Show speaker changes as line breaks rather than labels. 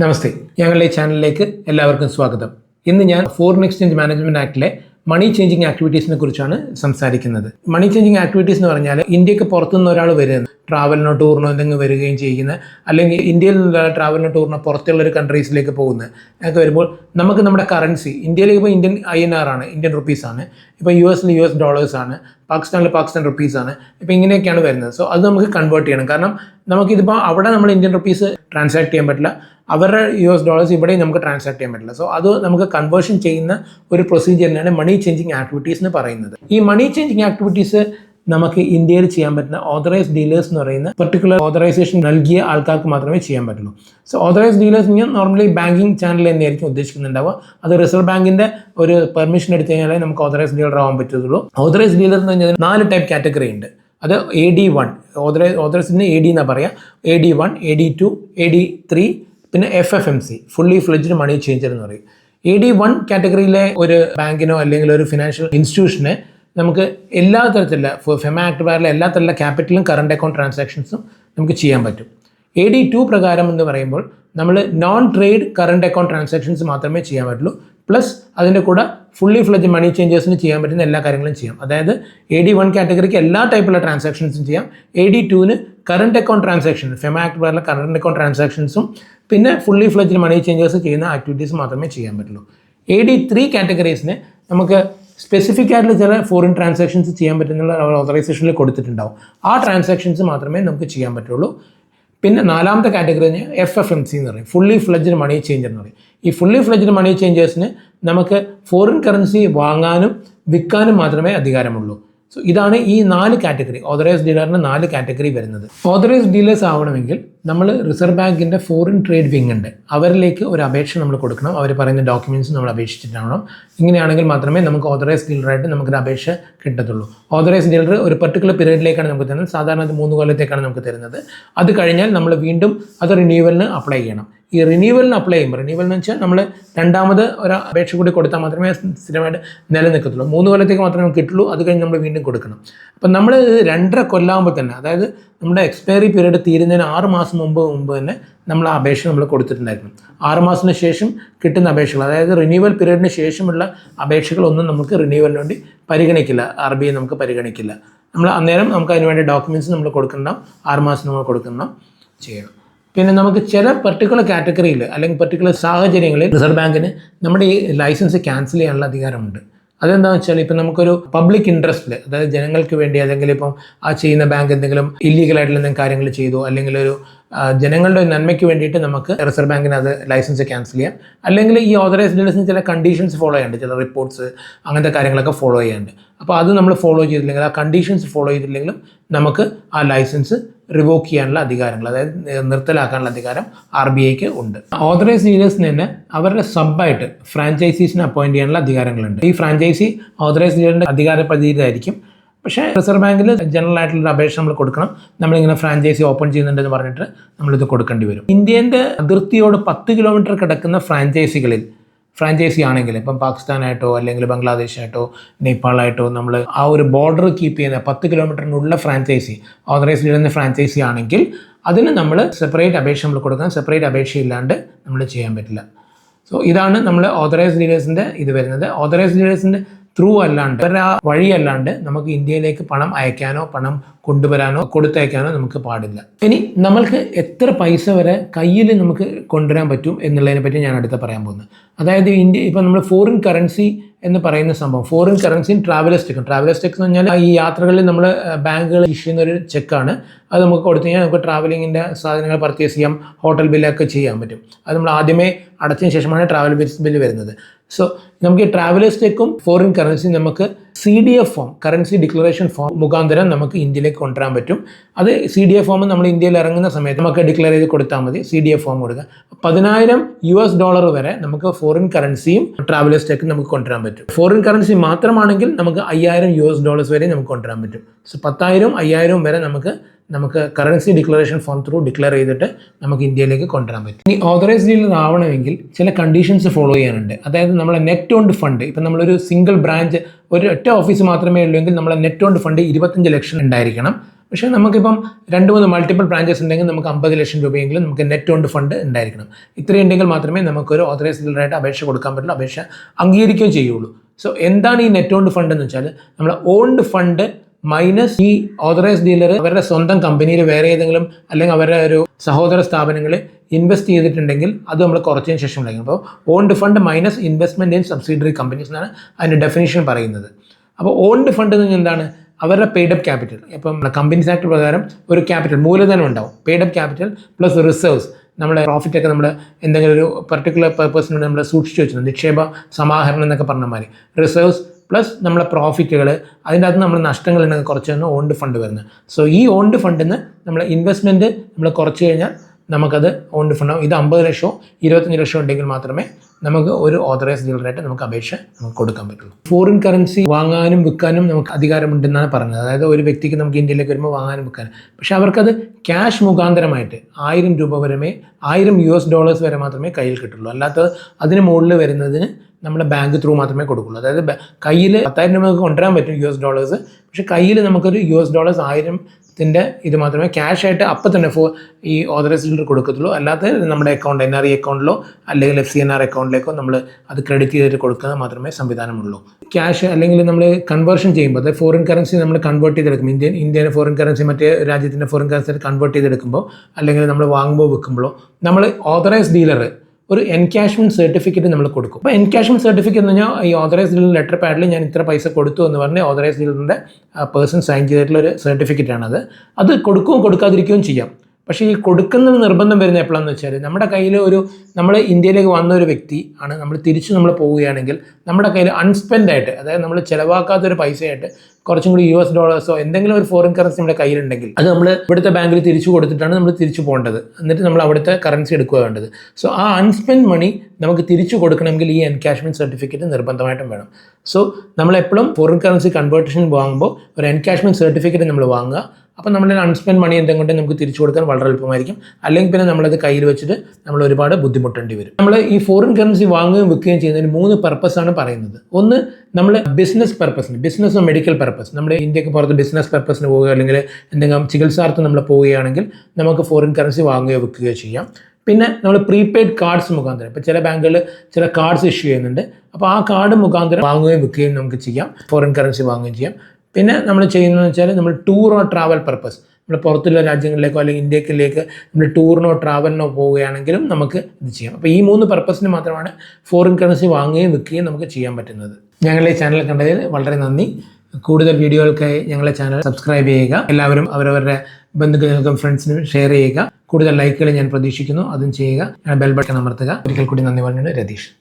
നമസ്തേ. ഞങ്ങളുടെ ഈ ചാനലിലേക്ക് എല്ലാവർക്കും സ്വാഗതം. ഇന്ന് ഞാൻ ഫോറിൻ എക്സ്ചേഞ്ച് മാനേജ്മെന്റ് ആക്ടിലെ മണി ചേഞ്ചിങ് ആക്ടിവിറ്റീസിനെ കുറിച്ചാണ് സംസാരിക്കുന്നത്. മണി ചേഞ്ചിങ് ആക്ടിവിറ്റീസ് എന്ന് പറഞ്ഞാൽ ഇന്ത്യയ്ക്ക് പുറത്തുനിന്ന് ഒരാൾ വരുന്നത്. ട്രാവലിനോ ടൂറിനോ എന്തെങ്കിലും വരികയും ചെയ്യുന്ന അല്ലെങ്കിൽ ഇന്ത്യയിൽ നിന്നുള്ള ട്രാവലിനോ ടൂറിനോ പുറത്തുള്ള ഒരു കൺട്രീസിലേക്ക് പോകുന്നത്. ഒക്കെ വരുമ്പോൾ നമുക്ക് നമ്മുടെ കറൻസി ഇന്ത്യയിലേക്ക് ഇപ്പോൾ ഇന്ത്യൻ ഐ എൻ ആർ ആണ് ഇന്ത്യൻ റുപ്പീസ് ആണ്. ഇപ്പോൾ യു എസിൽ യു എസ് ഡോളേഴ്സ് ആണ്. പാകിസ്ഥാനിൽ പാകിസ്ഥാൻ റുപ്പീസ് ആണ്. ഇപ്പോൾ ഇങ്ങനെയൊക്കെയാണ് വരുന്നത്. സോ അത് നമുക്ക് കൺവേർട്ട് ചെയ്യണം. കാരണം നമുക്കിതിപ്പോൾ അവിടെ നമ്മൾ ഇന്ത്യൻ റുപ്പീസ് ട്രാൻസാക്ട് ചെയ്യാൻ പറ്റില്ല. അവരുടെ യു എസ് ഡോളേഴ്സ് ഇവിടെയും നമുക്ക് ട്രാൻസാക്ട് ചെയ്യാൻ പറ്റില്ല. സോ അത് നമുക്ക് കൺവേർഷൻ ചെയ്യുന്ന ഒരു പ്രൊസീജിയറിനാണ് മണി ചേഞ്ചിങ് ആക്ടിവിറ്റീസ് എന്ന് പറയുന്നത്. ഈ മണി ചേഞ്ചിങ് ആക്ടിവിറ്റീസ് നമുക്ക് ഇന്ത്യയിൽ ചെയ്യാൻ പറ്റുന്ന ഓതറൈസ് ഡീലേഴ്സ് എന്ന് പറയുന്ന പെർട്ടിക്കുലർ ഓതറൈസേഷൻ നൽകിയ ആൾക്കാർക്ക് മാത്രമേ ചെയ്യാൻ പറ്റുള്ളൂ. സോ ഓതറൈസ് ഡീലേഴ്സ് ഞാൻ നോർമലി ബാങ്കിങ് ചാനൽ തന്നെയായിരിക്കും ഉദ്ദേശിക്കുന്നുണ്ടാവുക. അത് റിസർവ് ബാങ്കിന്റെ ഒരു പെർമിഷൻ എടുത്തു കഴിഞ്ഞാലേ നമുക്ക് ഓതറൈസ് ഡീലർ ആവാൻ പറ്റുള്ളൂ ഓതറൈസ് ഡീലർ എന്ന് പറഞ്ഞാൽ നാല് ടൈപ്പ് കാറ്റഗറി ഉണ്ട്. അത് എ ഡി വൺ ഓതറൈസ് ഓതറൈസിന് എ ഡി എന്നാ പറയാം. A D one A D two A D three പിന്നെ F F M C fully fledged money changer എന്ന് പറയും. എ ഡി വൺ കാറ്റഗറിയിലെ ഒരു ബാങ്കിനോ അല്ലെങ്കിൽ ഒരു ഫിനാൻഷ്യൽ ഇൻസ്റ്റിറ്റ്യൂഷന് നമുക്ക് എല്ലാ തരത്തിലുള്ള ഫെമ ആക്ട് പ്രകാരം എല്ലാ തരത്തിലുള്ള ക്യാപിറ്റലും കറണ്ട് അക്കൗണ്ട് ട്രാൻസാക്ഷൻസും നമുക്ക് ചെയ്യാൻ പറ്റും. എ ഡി ടു പ്രകാരം എന്ന് പറയുമ്പോൾ നമ്മൾ non trade current account transactions മാത്രമേ ചെയ്യാൻ പറ്റുള്ളൂ. പ്ലസ് അതിന്റെ കൂടെ ഫുള്ളി ഫ്ലജ് മണി ചേഞ്ചേഴ്സിന് ചെയ്യാൻ പറ്റുന്ന എല്ലാ കാര്യങ്ങളും ചെയ്യാം. അതായത് എ ഡി വൺ കാറ്റഗറിക്ക് എല്ലാ ടൈപ്പുള്ള ട്രാൻസാക്ഷൻസും ചെയ്യാം. എ ഡി ടുവിന് current account transaction FEMA act വയറിലെ കറണ്ട് അക്കൗണ്ട് ട്രാൻസാക്ഷൻസും പിന്നെ ഫുള്ളി ഫ്ലജ് മണി ചേഞ്ചേഴ്സ് ചെയ്യുന്ന ആക്ടിവിറ്റീസ് മാത്രമേ ചെയ്യാൻ പറ്റുള്ളൂ. എ ഡി ത്രീ കാറ്റഗറീസിന് നമുക്ക് സ്പെസിഫിക് ആയിട്ടുള്ള ചില ഫോറിൻ ട്രാൻസാക്ഷൻസ് ചെയ്യാൻ പറ്റുന്ന ഓതറൈസേഷനിൽ കൊടുത്തിട്ടുണ്ടാവും. ആ ട്രാൻസാക്ഷൻസ് മാത്രമേ നമുക്ക് ചെയ്യാൻ പറ്റുള്ളൂ. പിന്നെ നാലാമത്തെ category F F M C എന്ന് പറയും. ഫുള്ളി ഫ്ലഡ്ജ് മണി ചേഞ്ചർ എന്ന് പറയും. ഈ ഫുള്ളി ഫ്ലഡ്ജ് മണി ചേഞ്ചേഴ്സിന് നമുക്ക് ഫോറിൻ കറൻസി വാങ്ങാനും വിൽക്കാനും മാത്രമേ അധികാരമുള്ളൂ. സോ ഇതാണ് ഈ നാല് കാറ്റഗറി ഓതറൈസ് ഡീലറിന് നാല് കാറ്റഗറി വരുന്നത്. ഓതറൈസ് ഡീലേഴ്സ് ആവണമെങ്കിൽ നമ്മൾ റിസർവ് ബാങ്കിന്റെ ഫോറിൻ ട്രേഡ് വിങ് ഉണ്ട്. അവരിലേക്ക് ഒരു അപേക്ഷ നമ്മൾ കൊടുക്കണം. അവർ പറയുന്ന ഡോക്യുമെന്റ്സ് നമ്മൾ അപേക്ഷിച്ചിട്ടാവണം. ഇങ്ങനെയാണെങ്കിൽ മാത്രമേ നമുക്ക് ഓതറൈസ് ഡീലറായിട്ട് നമുക്കൊരു അപേക്ഷ കിട്ടത്തുള്ളൂ. ഓതറൈസ് ഡീലർ ഒരു പർട്ടിക്കുലർ പീരീഡിലേക്കാണ് നമുക്ക് തരുന്നത്. സാധാരണ അത് മൂന്ന് കൊല്ലത്തേക്കാണ് നമുക്ക് തരുന്നത്. അത് കഴിഞ്ഞാൽ നമ്മൾ വീണ്ടും അത് റിന്യൂവലിന് അപ്ലൈ ചെയ്യണം. ഈ റിന്യൂവലിന് അപ്ലൈ ചെയ്യുമ്പോൾ റിന്യൂവൽ എന്ന് വെച്ചാൽ നമ്മൾ രണ്ടാമത് ഒരു അപേക്ഷ കൂടി കൊടുത്താൽ മാത്രമേ സ്ഥിരമായിട്ട് നിലനിൽക്കത്തുള്ളൂ. മൂന്ന് കൊല്ലത്തേക്ക് മാത്രമേ നമുക്ക് കിട്ടുള്ളൂ. അത് കഴിഞ്ഞ് നമ്മൾ വീണ്ടും കൊടുക്കണം. അപ്പം നമ്മൾ രണ്ടര കൊല്ലാകുമ്പോൾ തന്നെ അതായത് നമ്മുടെ എക്സ്പയറി പീരീഡ് തീരുന്നതിന് ആറ് മാസം മുമ്പ് മുമ്പ് തന്നെ നമ്മൾ ആ അപേക്ഷ നമ്മൾ കൊടുത്തിട്ടുണ്ടായിരുന്നു. ആറ് മാസത്തിന് ശേഷം കിട്ടുന്ന അപേക്ഷകൾ അതായത് റിന്യൂവൽ പീരീഡിന് ശേഷമുള്ള അപേക്ഷകളൊന്നും നമുക്ക് റിന്യൂവലിന് വേണ്ടി പരിഗണിക്കില്ല. ആർ ബി ഐ നമുക്ക് പരിഗണിക്കില്ല. നമ്മൾ അന്നേരം നമുക്ക് അതിന് വേണ്ടി ഡോക്യുമെന്റ്സ് നമ്മൾ കൊടുക്കണം ആറ് മാസം നമ്മൾ കൊടുക്കണം ചെയ്യണം. പിന്നെ നമുക്ക് ചില പെർട്ടിക്കുലർ കാറ്റഗറിയിൽ അല്ലെങ്കിൽ പെർട്ടിക്കുലർ സാഹചര്യങ്ങളിൽ റിസർവ് ബാങ്കിന് നമ്മുടെ ഈ ലൈസൻസ് ക്യാൻസൽ ചെയ്യാനുള്ള അധികാരമുണ്ട്. അതെന്താണെന്ന് വെച്ചാൽ ഇപ്പം നമുക്കൊരു പബ്ലിക് ഇൻട്രസ്റ്റിൽ അതായത് ജനങ്ങൾക്ക് വേണ്ടി അല്ലെങ്കിൽ ഇപ്പം ആ ചെയ്യുന്ന ബാങ്ക് എന്തെങ്കിലും ഇല്ലീഗലായിട്ടുള്ള എന്തെങ്കിലും കാര്യങ്ങൾ ചെയ്തു അല്ലെങ്കിൽ ഒരു ജനങ്ങളുടെ നന്മയ്ക്ക് വേണ്ടിയിട്ട് നമുക്ക് റിസർവ് ബാങ്കിന് അത് ലൈസൻസ് ക്യാൻസൽ ചെയ്യാം. അല്ലെങ്കിൽ ഈ ഓതറൈസ്ഡ് ലൈസൻസ് ചില കണ്ടീഷൻസ് ഫോളോ ചെയ്യാണ്ട് ചില റിപ്പോർട്ട്സ് അങ്ങനത്തെ കാര്യങ്ങളൊക്കെ ഫോളോ ചെയ്യാണ്ട് അപ്പോൾ അത് നമ്മൾ ഫോളോ ചെയ്തില്ലെങ്കിൽ ആ കണ്ടീഷൻസ് ഫോളോ ചെയ്തില്ലെങ്കിലും നമുക്ക് ആ ലൈസൻസ് റിവോക്ക് ചെയ്യാനുള്ള അധികാരങ്ങൾ അതായത് നിർത്തലാക്കാനുള്ള അധികാരം ആർ ബി ഐക്ക് ഉണ്ട്. ഓതറൈസ് ഡീലേഴ്സിന് തന്നെ അവരുടെ സബായിട്ട് ഫ്രാഞ്ചൈസീസിനെ അപ്പോയിന്റ് ചെയ്യാനുള്ള അധികാരങ്ങളുണ്ട്. ഈ ഫ്രാഞ്ചൈസി ഓതറൈസ് ഡീലറിന്റെ അധികാര പരിധിയിലായിരിക്കും. പക്ഷേ റിസർവ് ബാങ്കിൽ ജനറൽ ആയിട്ടുള്ള അപേക്ഷ നമ്മൾ കൊടുക്കണം. നമ്മളിങ്ങനെ ഫ്രാഞ്ചൈസി ഓപ്പൺ ചെയ്യുന്നുണ്ടെന്ന് പറഞ്ഞിട്ട് നമ്മളിത് കൊടുക്കേണ്ടി വരും. ഇന്ത്യന്റെ അതിർത്തിയോട് പത്ത് കിലോമീറ്റർ കിടക്കുന്ന ഫ്രാഞ്ചൈസികളിൽ ഫ്രാഞ്ചൈസി ആണെങ്കിൽ ഇപ്പം പാകിസ്ഥാനായിട്ടോ അല്ലെങ്കിൽ ബംഗ്ലാദേശായിട്ടോ നേപ്പാളായിട്ടോ നമ്മൾ ആ ഒരു ബോർഡർ കീപ്പ് ചെയ്യുന്ന പത്ത് കിലോമീറ്ററിനുള്ള ഫ്രാഞ്ചൈസി ഓതറൈസ് ചെയ്യുന്ന ഫ്രാഞ്ചൈസി ആണെങ്കിൽ അതിന് നമ്മൾ സെപ്പറേറ്റ് അപേക്ഷ നമ്മൾ കൊടുക്കണം. സെപ്പറേറ്റ് അപേക്ഷ ഇല്ലാണ്ട് നമ്മൾ ചെയ്യാൻ പറ്റില്ല. സോ ഇതാണ് നമ്മൾ ഓതറൈസ് ഡീലേഴ്സിന്റെ ഇത് വരുന്നത്. ഓതറൈസ് ഡീലേഴ്സിന്റെ ത്രൂ അല്ലാണ്ട് അവരുടെ ആ വഴി അല്ലാണ്ട് നമുക്ക് ഇന്ത്യയിലേക്ക് പണം അയക്കാനോ പണം കൊണ്ടുവരാനോ കൊടുത്തയക്കാനോ നമുക്ക് പാടില്ല. ഇനി നമ്മൾക്ക് എത്ര പൈസ വരെ കയ്യിൽ നമുക്ക് കൊണ്ടുവരാൻ പറ്റും എന്നുള്ളതിനെ പറ്റി ഞാൻ അടുത്ത പറയാൻ പോകുന്നത് അതായത് ഇന്ത്യ ഇപ്പം നമ്മൾ ഫോറിൻ കറൻസി എന്ന് പറയുന്ന സംഭവം. ഫോറിൻ കറൻസിയും ട്രാവലേഴ്സ് ചെക്കും ട്രാവലേഴ്സ് ചെക്ക് എന്ന് പറഞ്ഞാൽ ഈ യാത്രകളിൽ നമ്മൾ ബാങ്കുകൾ ഇഷ്യൂ ചെയ്യുന്ന ഒരു ചെക്കാണ് അത് നമുക്ക് കൊടുത്തു കഴിഞ്ഞാൽ നമുക്ക് ട്രാവലിങ്ങിന്റെ സാധനങ്ങൾ പർച്ചേസ് ചെയ്യാം ഹോട്ടൽ ബില്ലൊക്കെ ചെയ്യാൻ പറ്റും. അത് നമ്മൾ ആദ്യമേ അടച്ചതിന് ശേഷമാണ് ട്രാവൽ ബില്ല് വരുന്നത്. സോ നമുക്ക് ഈ ട്രാവലേഴ്സ് ചെക്കും ഫോറിൻ കറൻസിയും നമുക്ക് C D F form currency declaration form മുഖാന്തരം നമുക്ക് ഇന്ത്യയിലേക്ക് കൊണ്ടുവരാൻ പറ്റും. അത് സി ഡി എഫ് ഫോം നമ്മൾ ഇന്ത്യയിൽ ഇറങ്ങുന്ന സമയത്ത് നമുക്ക് ഡിക്ലെയർ ചെയ്ത് കൊടുത്താൽ മതി സി ഡി എഫ് ഫോം കൊടുക്കുക. പതിനായിരം യു എസ് ഡോളർ വരെ നമുക്ക് ഫോറിൻ കറൻസിയും ട്രാവലേഴ്സ് നമുക്ക് കൊണ്ടുവരാൻ പറ്റും. ഫോറിൻ കറൻസി മാത്രമാണെങ്കിൽ നമുക്ക് അയ്യായിരം യു എസ് ഡോളേഴ്സ് വരെ നമുക്ക് കൊണ്ടുവരാൻ പറ്റും. സോ പത്തായിരം അയ്യായിരം വരെ നമുക്ക് നമുക്ക് currency declaration form through declare ചെയ്തിട്ട് നമുക്ക് ഇന്ത്യയിലേക്ക് കൊണ്ടുവരാൻ പറ്റും. ഇനി ഓതറൈസ് ഡീലർ ആവണമെങ്കിൽ ചില കണ്ടീഷൻസ് ഫോളോ ചെയ്യാനുണ്ട്. അതായത് നമ്മളെ നെറ്റ് ഓൺഡ് ഫണ്ട് ഇപ്പം നമ്മളൊരു സിംഗിൾ ബ്രാഞ്ച് ഒരു ഒറ്റ ഓഫീസ് മാത്രമേ ഉള്ളൂ എങ്കിൽ നമ്മളെ നെറ്റ് ഓൺഡ് ഫണ്ട് ഇരുപത്തഞ്ച് ലക്ഷം ഉണ്ടായിരിക്കണം. പക്ഷേ നമുക്കിപ്പം രണ്ട് മൂന്ന് മൾട്ടിപ്പിൾ ബ്രാഞ്ചസ് ഉണ്ടെങ്കിൽ നമുക്ക് അമ്പത് ലക്ഷം രൂപയെങ്കിലും നമുക്ക് നെറ്റ് ഓൺഡ് ഫണ്ട് ഉണ്ടായിരിക്കണം. ഇത്രയും ഉണ്ടെങ്കിൽ മാത്രമേ നമുക്കൊരു ഓതറൈസ് ഡീലറായിട്ട് അപേക്ഷ കൊടുക്കാൻ പറ്റുള്ളൂ അപേക്ഷ അംഗീകരിക്കുകയും ചെയ്യുള്ളൂ. സോ എന്താണ് ഈ നെറ്റ് ഓൺഡ് ഫണ്ട് എന്ന് വെച്ചാൽ നമ്മളെ ഓൺഡ് ഫണ്ട് മൈനസ് ഈ ഓതറൈസ് ഡീലർ അവരുടെ സ്വന്തം കമ്പനിയിൽ വേറെ ഏതെങ്കിലും അല്ലെങ്കിൽ അവരുടെ ഒരു സഹോദര സ്ഥാപനങ്ങളിൽ ഇൻവെസ്റ്റ് ചെയ്തിട്ടുണ്ടെങ്കിൽ അത് നമ്മൾ കുറച്ചതിന് ശേഷം വിളിക്കും അപ്പോൾ owned fund minus investment in subsidiary companies എന്നാണ് അതിന്റെ ഡെഫിനേഷൻ പറയുന്നത്. അപ്പോൾ ഓൺഡ് ഫണ്ട് എന്ന് എന്താണ്? അവരുടെ പെയ്ഡ് അപ്പ് ക്യാപിറ്റൽ ഇപ്പം കമ്പനീസ് ആക്ട് പ്രകാരം ഒരു ക്യാപിറ്റൽ മൂലധനം ഉണ്ടാവും. Paid up capital plus reserves നമ്മുടെ പ്രോഫിറ്റ് ഒക്കെ നമ്മൾ എന്തെങ്കിലും ഒരു പർട്ടിക്കുലർ പർപ്പസിന് നമ്മൾ സൂക്ഷിച്ചു വെച്ചിട്ടുണ്ട്. നിക്ഷേപ സമാഹരണം എന്നൊക്കെ പറഞ്ഞ മാതിരി. റിസർവ്സ് പ്ലസ് നമ്മളെ പ്രോഫിറ്റുകൾ അതിന്റെ അകത്ത് നമ്മൾ നഷ്ടങ്ങൾ ഉണ്ടെങ്കിൽ കുറച്ചാണ് ഓൺഡ് ഫണ്ട് വരുന്നത്. സോ ഈ ഓൺഡ് ഫണ്ടിൽ നിന്ന് നമ്മൾ ഇൻവെസ്റ്റ്മെന്റ് നമ്മൾ കുറച്ച് കഴിഞ്ഞാൽ നമുക്കത് ഓൺഡ് ഫണ്ട് ഇത് അമ്പത് ലക്ഷമോ ഇരുപത്തഞ്ച് ലക്ഷം ഉണ്ടെങ്കിൽ മാത്രമേ നമുക്ക് ഒരു ഓതറൈസ് ഡീലറായിട്ട് നമുക്ക് അപേക്ഷ നമുക്ക് കൊടുക്കാൻ പറ്റുള്ളൂ. ഫോറിൻ കറൻസി വാങ്ങാനും വിൽക്കാനും നമുക്ക് അധികാരമുണ്ടെന്നാണ് പറഞ്ഞത്. അതായത് ഒരു വ്യക്തിക്ക് നമുക്ക് ഇന്ത്യയിലേക്ക് വരുമ്പോൾ വാങ്ങാനും വിൽക്കാനും പക്ഷേ അവർക്കത് ക്യാഷ് മുഖാന്തരമായിട്ട് ആയിരം രൂപ വരെ ആയിരം യു എസ് ഡോളേഴ്സ് വരെ മാത്രമേ കയ്യിൽ കിട്ടുള്ളൂ. അല്ലാത്തത് അതിന് മുകളിൽ വരുന്നതിന് നമ്മുടെ ബാങ്ക് ത്രൂ മാത്രമേ കൊടുക്കുള്ളൂ. അതായത് കയ്യിൽ പത്തായിരം രൂപ നമുക്ക് കൊണ്ടുവരാൻ പറ്റും യു എസ് ഡോളേഴ്സ് പക്ഷേ കയ്യിൽ നമുക്കൊരു യു എസ് ഡോളേഴ്സ് ആയിരത്തിന്റെ ഇത് മാത്രമേ ക്യാഷ് ആയിട്ട് അപ്പം തന്നെ ഫോ ഈ ഓതറൈസ് ഡീലർ കൊടുക്കത്തുള്ളൂ. അല്ലാതെ നമ്മുടെ അക്കൗണ്ട് എൻ ആർ ഇ അക്കൗണ്ടിലോ അല്ലെങ്കിൽ എഫ് സി എൻ ആർ അക്കൗണ്ടിലേക്കോ നമ്മൾ അത് ക്രെഡിറ്റ് ചെയ്തിട്ട് കൊടുക്കുന്നത് മാത്രമേ സംവിധാനമുള്ളൂ. ക്യാഷ് അല്ലെങ്കിൽ നമ്മൾ കൺവേർഷൻ ചെയ്യുമ്പോൾ അതായത് ഫോറിൻ കറൻസി നമ്മൾ കൺവേർട്ട് ചെയ്തെടുക്കും ഇന്ത്യൻ ഇന്ത്യൻ ഫോറിൻ കറൻസി മറ്റേ രാജ്യത്തിന്റെ ഫോറിൻ കറൻസി കൺവേർട്ട് ചെയ്തെടുക്കുമ്പോൾ അല്ലെങ്കിൽ നമ്മൾ വാങ്ങുമ്പോൾ വിൽക്കുമ്പോഴോ നമ്മൾ ഓതറൈസ് ഡീലർ ഒരു എൻകാഷ്മെന്റ് സർട്ടിഫിക്കറ്റ് നമ്മൾ കൊടുക്കും. അപ്പോൾ എൻകാഷ്മെന്റ് സർട്ടിഫിക്കറ്റ് എന്ന് പറഞ്ഞാൽ ഈ ഓതറൈസ് ഡീലർ ലെറ്റർ പാഡിൽ ഞാൻ ഇത്ര പൈസ കൊടുത്തു എന്ന് പറഞ്ഞ് ഓതറൈസ് ഡീലറിന്റെ പേഴ്സൺ സൈൻ ചെയ്തിട്ടുള്ള ഒരു സർട്ടിഫിക്കറ്റ് ആണത്. അത് കൊടുക്കുകയും കൊടുക്കാതിരിക്കുകയും ചെയ്യാം. പക്ഷേ ഈ കൊടുക്കുന്ന നിർബന്ധം വരുന്ന എപ്പോഴാണെന്ന് വെച്ചാൽ നമ്മുടെ കയ്യിൽ ഒരു നമ്മൾ ഇന്ത്യയിലേക്ക് വന്ന ഒരു വ്യക്തി ആണ് നമ്മൾ തിരിച്ച് നമ്മൾ പോവുകയാണെങ്കിൽ നമ്മുടെ കയ്യിൽ അൺസ്പെൻഡ് ആയിട്ട് അതായത് നമ്മൾ ചിലവാക്കാത്തൊരു പൈസയായിട്ട് കുറച്ചും കൂടി യു എസ് ഡോളേഴ്സോ എന്തെങ്കിലും ഒരു ഫോറിൻ കറൻസി നമ്മുടെ കയ്യിലുണ്ടെങ്കിൽ അത് നമ്മൾ ഇവിടുത്തെ ബാങ്കിൽ തിരിച്ചു കൊടുത്തിട്ടാണ് നമ്മൾ തിരിച്ചു പോകേണ്ടത്. എന്നിട്ട് നമ്മൾ അവിടുത്തെ കറൻസി എടുക്കുക വേണ്ടത്. സോ ആ അൺസ്പെൻഡ് മണി നമുക്ക് തിരിച്ചു കൊടുക്കണമെങ്കിൽ ഈ എൻകാഷ്മെന്റ് സർട്ടിഫിക്കറ്റ് നിർബന്ധമായിട്ടും വേണം. സോ നമ്മളെപ്പോഴും ഫോറിൻ കറൻസി കൺവേർട്ടേഷൻ വാങ്ങുമ്പോൾ ഒരു എൻകാഷ്മെന്റ് സർട്ടിഫിക്കറ്റ് നമ്മൾ വാങ്ങുക. അപ്പോൾ നമ്മുടെ അൺസ്പെൻഡ് മണി എന്തെങ്കിലും കൊണ്ട് നമുക്ക് തിരിച്ചു കൊടുക്കാൻ വളരെ എളുപ്പമായിരിക്കും. അല്ലെങ്കിൽ പിന്നെ നമ്മളത് കയ്യിൽ വെച്ചിട്ട് നമ്മൾ ഒരുപാട് ബുദ്ധിമുട്ടേണ്ടി വരും. നമ്മൾ ഈ ഫോറിൻ കറൻസി വാങ്ങുകയും വിൽക്കുകയും ചെയ്യുന്നതിന് മൂന്ന് പർപ്പസാണ് പറയുന്നത്. ഒന്ന് നമ്മൾ ബിസിനസ് പർപ്പസിന് ബിസിനസ് മെഡിക്കൽ പർപ്പസ് നമ്മൾ ഇന്ത്യയ്ക്ക് പുറത്ത് ബിസിനസ് പർപ്പസിന് പോവുക അല്ലെങ്കിൽ എന്തെങ്കിലും ചികിത്സാർത്ഥം നമ്മൾ പോവുകയാണെങ്കിൽ നമുക്ക് ഫോറിൻ കറൻസി വാങ്ങുകയോ വിൽക്കുകയോ ചെയ്യാം. പിന്നെ നമ്മൾ പ്രീപെയ്ഡ് കാർഡ്സ് മുഖാന്തരം. ഇപ്പോൾ ചില ബാങ്കുകൾ ചില കാർഡ്സ് ഇഷ്യൂ ചെയ്യുന്നുണ്ട്. അപ്പോൾ ആ കാർഡ് മുഖാന്തരം വാങ്ങുകയും വിൽക്കുകയും നമുക്ക് ചെയ്യാം. ഫോറിൻ കറൻസി വാങ്ങുകയും ചെയ്യാം. പിന്നെ നമ്മൾ ചെയ്യുന്നതെന്ന് വെച്ചാൽ നമ്മൾ ടൂർ ഓർ ട്രാവൽ പർപ്പസ് നമ്മൾ പുറത്തുള്ള രാജ്യങ്ങളിലേക്കോ അല്ലെങ്കിൽ ഇന്ത്യക്കിലേക്ക് നമ്മൾ ടൂറിനോ ട്രാവലിനോ പോവുകയാണെങ്കിലും നമുക്ക് ഇത് ചെയ്യാം. അപ്പോൾ ഈ മൂന്ന് പർപ്പസിന് മാത്രമാണ് ഫോറിൻ കറൻസി വാങ്ങുകയും വിൽക്കുകയും നമുക്ക് ചെയ്യാൻ പറ്റുന്നത്. ഞങ്ങളുടെ ചാനൽ കണ്ടതിൽ വളരെ നന്ദി. കൂടുതൽ വീഡിയോകൾക്കായി ഞങ്ങളെ ചാനൽ സബ്സ്ക്രൈബ് ചെയ്യുക. എല്ലാവരും അവരവരുടെ ബന്ധുക്കൾക്കും ഫ്രണ്ട്സിനും ഷെയർ ചെയ്യുക. കൂടുതൽ ലൈക്കുകൾ ഞാൻ പ്രതീക്ഷിക്കുന്നു. അതും ചെയ്യുക. ബെൽ ബട്ടൺ അമർത്തുക. ഒരിക്കൽ കൂടി നന്ദി പറഞ്ഞു രതീഷ്.